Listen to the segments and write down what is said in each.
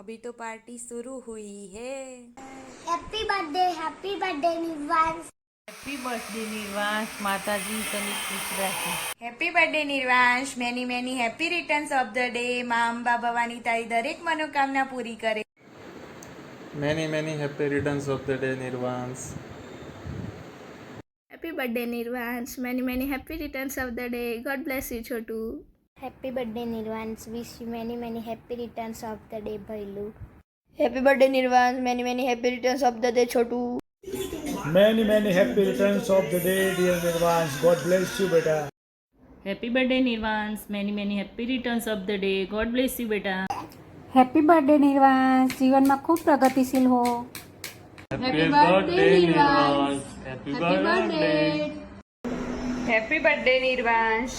अभी तो पार्टी शुरू हुई है happy birthday happy birthday Nirvansh happy birthday Nirvansh માતાજી તને ખુશ રાખે happy birthday Nirvansh many many happy returns of the day મા અંબા તારી દરેક મનોકામના પૂરી કરે many many happy returns of the day Nirvansh happy birthday Nirvansh many many happy returns of the day God bless you છોટુ happy birthday Nirvansh wish you many many happy returns of the day ભૈલું happy birthday Nirvansh many many happy returns of the day છોટુ many many happy returns of the day dear Nirvansh God bless you બેટા happy birthday Nirvansh many many happy returns of the day God bless you બેટા happy birthday Nirvansh જીવનમાં ખૂબ પ્રગતિશીલ હો happy birthday Nirvansh happy birthday happy birthday Nirvansh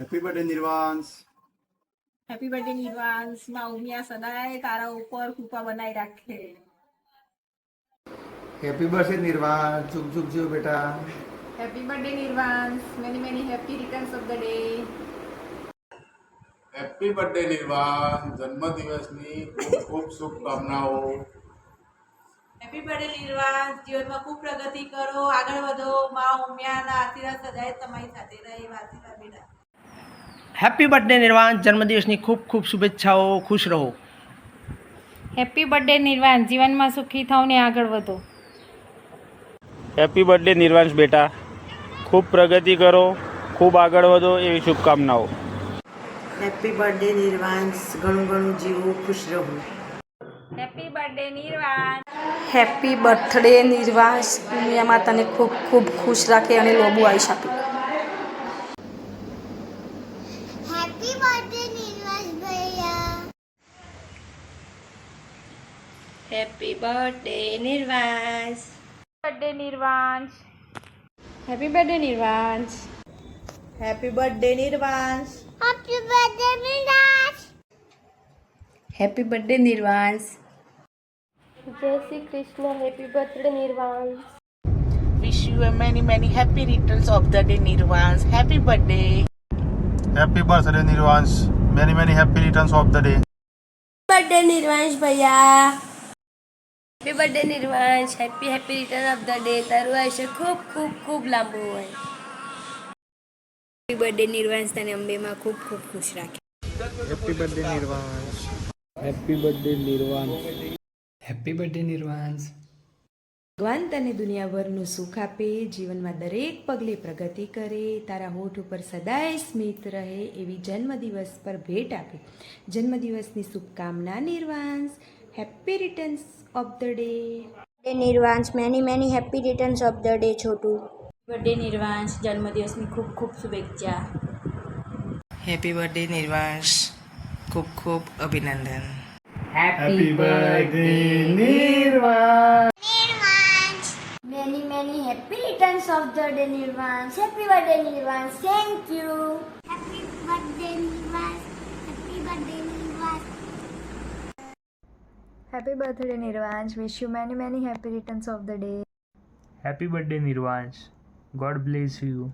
happy birthday Nirvansh happy birthday Nirvansh માં ઉમિયા સદાય તારા ઉપર કૃપા બનાવી રાખે હેપી બર્થડે નિર્વાંશ ચુપ ચુપ જો બેટા happy birthday Nirvansh many many happy returns of the day happy birthday Nirvan જન્મદિવસની ખૂબ ખૂબ શુભકામનાઓ હેપી બર્થડે નિર્વાણ જીવનમાં ખૂબ પ્રગતિ કરો આગળ વધો મા ઉમિયાના આશીર્વાદ સદાય તમારી સાથે રહે આશીર્વાદ બેટા હેપી બર્થડે નિર્વાણ જન્મદિવસની ખૂબ ખૂબ શુભેચ્છાઓ ખુશ રહો હેપી બર્થડે નિર્વાણ જીવનમાં સુખી થાવ ને આગળ વધો હેપી બર્થડે નિર્વાંશ બેટા ખૂબ પ્રગતિ કરો ખૂબ આગળ વધો એવી શુભકામનાઓ હેપી બર્થડે નિર્વાંશ ઘણું ઘણું જીવો ખુશ રહો happy birthday Nirvansh happy birthday Nirvansh દુનિયામાં તને ખૂબ ખૂબ ખુશ રાખે અને લોબુ આવી શકે Happy birthday, Nirvansh. Birthday, Nirvansh. Happy birthday, Nirvansh. Happy birthday, Nirvansh. Happy birthday, Nirvansh. Happy birthday, Nirvansh. Jai Sri Krishna. Happy birthday, Nirvansh. Wish you a many many happy returns of the day, Nirvansh. Happy birthday. Happy birthday, Nirvansh. Many many happy returns of the day. Birthday, Nirvansh, bhaiya. Happy birthday Nirvansh happy happy return of the day તારું આયુષ્ય ખૂબ ખૂબ ખૂબ લાંબુ હોય happy birthday નિર્વાંશ તને અંબેમાં ખૂબ ખૂબ ખુશ રાખે happy birthday Nirvansh happy birthday Nirvansh happy birthday Nirvansh ભગવાન તને દુનિયાભરનું સુખ આપે જીવનમાં દરેક પગલે પ્રગતિ કરે તારા હોઠ ઉપર સદાય સ્મિત રહે એવી જન્મદિવસ પર ભેટ આપે જન્મદિવસની શુભકામના Nirvansh happy returns of the day day Nirvansh many many happy returns of the day છોટું બર્થડે નિર્વાંશ જન્મદિવસની ખૂબ ખૂબ શુભેચ્છા હેપી બર્થડે નિર્વાંશ ખૂબ ખૂબ અભિનંદન happy birthday Nirvansh many many happy returns of the day Nirvansh happy birthday Nirvansh thank you happy birthday Nirvansh Happy birthday, Nirvansh. Wish you many, many happy returns of the day. Happy birthday, Nirvansh. God bless you.